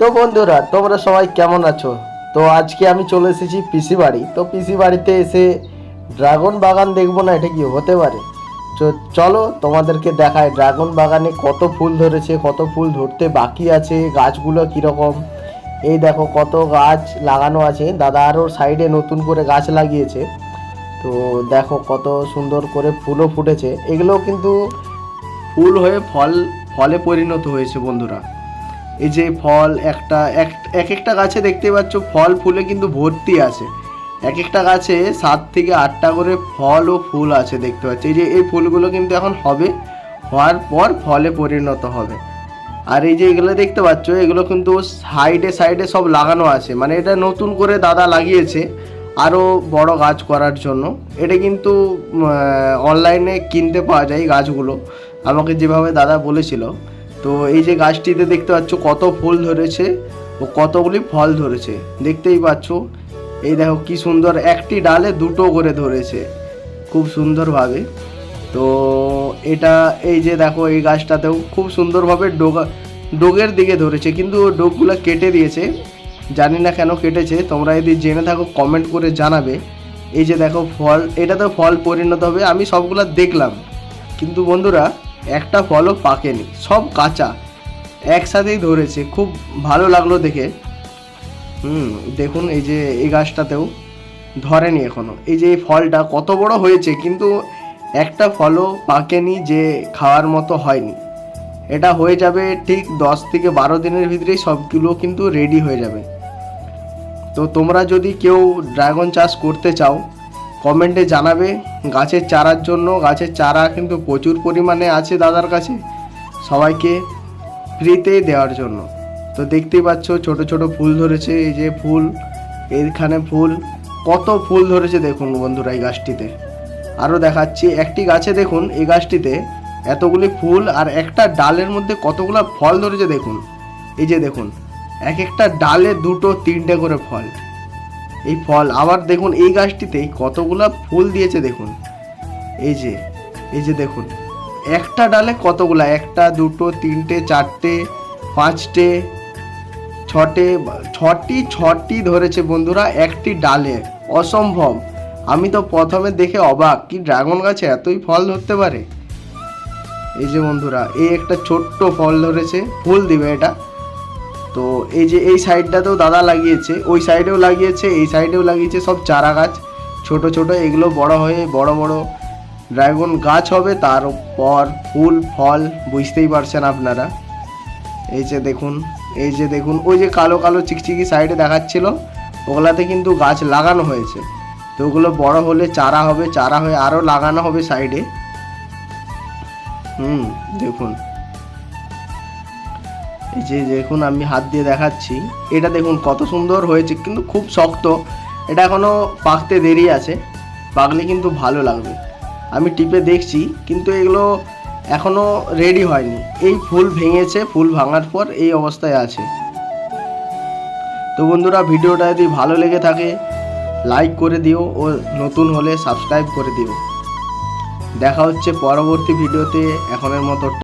তো বন্ধুরা, তোমরা সবাই কেমন আছো? তো আজকে আমি চলে এসেছি পিসি বাড়ি। তো পিসি বাড়িতে এসে ড্রাগন বাগান দেখব না, এটা কি হতে পারে? চলো তোমাদেরকে দেখায় ড্রাগন বাগানে কত ফুল ধরেছে, কত ফুল ধরতে বাকি আছে, গাছগুলো কীরকম। এই দেখো কত গাছ লাগানো আছে। দাদা আরও সাইডে নতুন করে গাছ লাগিয়েছে। তো দেখো কত সুন্দর করে ফুলও ফুটেছে। এগুলো কিন্তু ফুল হয়ে ফল, ফলে পরিণত হয়েছে বন্ধুরা। এই যে ফল একটা, এক এক একটা গাছে দেখতে পাচ্ছ ফল ফুলে কিন্তু ভর্তি আছে। এক একটা গাছে সাত থেকে আটটা করে ফল ও ফুল আছে দেখতে পাচ্ছি। এই যে এই ফুলগুলো কিন্তু এখন হবে, হওয়ার পর ফলে পরিণত হবে। আর এই যে এগুলো দেখতে পাচ্ছ, এগুলো কিন্তু সাইডে সাইডে সব লাগানো আছে। মানে এটা নতুন করে দাদা লাগিয়েছে আরও বড় গাছ করার জন্য। এটা কিন্তু অনলাইনে কিনতে পাওয়া যায় গাছগুলো। আমাকে যেভাবে দাদা বলেছিল তো এই যে গাছটিতে দেখতে পাচ্ছ কত ফুল ধরেছে ও কতগুলি ফল ধরেছে, দেখতেই পাচ্ছ। এই দেখো কি সুন্দর, একটি ডালে দুটো করে ধরেছে, খুব সুন্দরভাবে। তো এটা এই যে দেখো এই গাছটাতেও খুব সুন্দরভাবে ডোগা, ডোগের দিকে ধরেছে, কিন্তু ডোগগুলো কেটে দিয়েছে। জানি না কেন কেটেছে, তোমরা যদি জেনে থাকো কমেন্ট করে জানাবে। এই যে দেখো ফল এটা তো ফল পরিণত হবে, আমি সবগুলো দেখলাম। কিন্তু বন্ধুরা একটা ফলও পাকেনি, সব কাঁচা। একসাথেই ধরেছে, খুব ভালো লাগল দেখে। হুম, দেখুন এই যে এই গাছটাতেও ধরেনি এখনও। এই যে এই ফলটা কত বড় হয়েছে, কিন্তু একটা ফলও পাকেনি যে খাওয়ার মতো হয়নি। এটা হয়ে যাবে ঠিক দশ থেকে বারো দিনের ভিতরেই সবগুলো কিন্তু রেডি হয়ে যাবে। তো তোমরা যদি কেউ ড্রাগন চাষ করতে চাও কমেন্টে জানাবে, গাছের চারার জন্য, গাছের চারা কিন্তু প্রচুর পরিমাণে আছে দাদার কাছে, সবাইকে ফ্রিতে দেওয়ার জন্য। তো দেখতেই পাচ্ছ, ছোট ছোট ফুল ধরেছে, এই যে ফুল এইখানে ফুল, কত ফুল ধরেছে দেখুন বন্ধুরা এই গাছটিতে। আরও দেখাচ্ছি, একটি গাছে দেখুন, এই গাছটিতে এতগুলি ফুল আর একটা ডালের মধ্যে কতগুলো ফল ধরেছে দেখুন। এই যে দেখুন, এক একটা ডালে দুটো তিনটে করে ফল। এই ফল। আবার দেখুন, এই গাছটিতেই কতগুলো ফুল দিয়েছে দেখুন। এই যে এই যে দেখুন, একটা ডালে কতগুলা? একটা, দুটো, তিনটে, চারটে, পাঁচটে, ছটে, ছটি ছটি ধরেছে বন্ধুরা, একটি ডালে। অসম্ভব। আমি তো প্রথমে দেখে অবাক, কি ড্রাগন গাছে এতই ফল ধরতে পারে? এই যে বন্ধুরা, এই একটা ছোট্ট ফল ধরেছে। ফুল দিবে এটা। তো এই যে এই সাইডটাতেও দাদা লাগিয়েছে, ওই সাইডেও লাগিয়েছে, এই সাইডেও লাগিয়েছে, সব চারা গাছ, ছোট ছোট, এগুলো বড় হয়ে বড় বড় ড্রাগন গাছ হবে, তারপর ফুল, ফল, বুঝতেই পারছেন আপনারা। এই যে দেখুন, এই যে দেখুন, ওই যে কালো কালো চিকচিকি সাইডে দেখাচ্ছিল, ওগুলাতে কিন্তু গাছ লাগানো হয়েছে। তো ওগুলো বড় হলে চারা হবে, চারা হয়ে আরও লাগানো হবে সাইডে। হুম, দেখুন। যে দেখুন, আমি হাত দিয়ে দেখাচ্ছি। এটা দেখুন কত সুন্দর হয়েছে, কিন্তু খুব শক্ত। এটা এখনও পাকতে দেরি আছে, পাকলে কিন্তু ভালো লাগবে। আমি টিপে দেখছি, কিন্তু এগুলো এখনও রেডি হয়নি। এই ফুল ভেঙেছে, ফুল ভাঙার পর এই অবস্থায় আছে। তো বন্ধুরা, ভিডিওটা যদি ভালো লেগে থাকে লাইক করে দিও ও নতুন হলে সাবস্ক্রাইব করে দিও। দেখা হচ্ছে পরবর্তী ভিডিওতে, এখনের মতো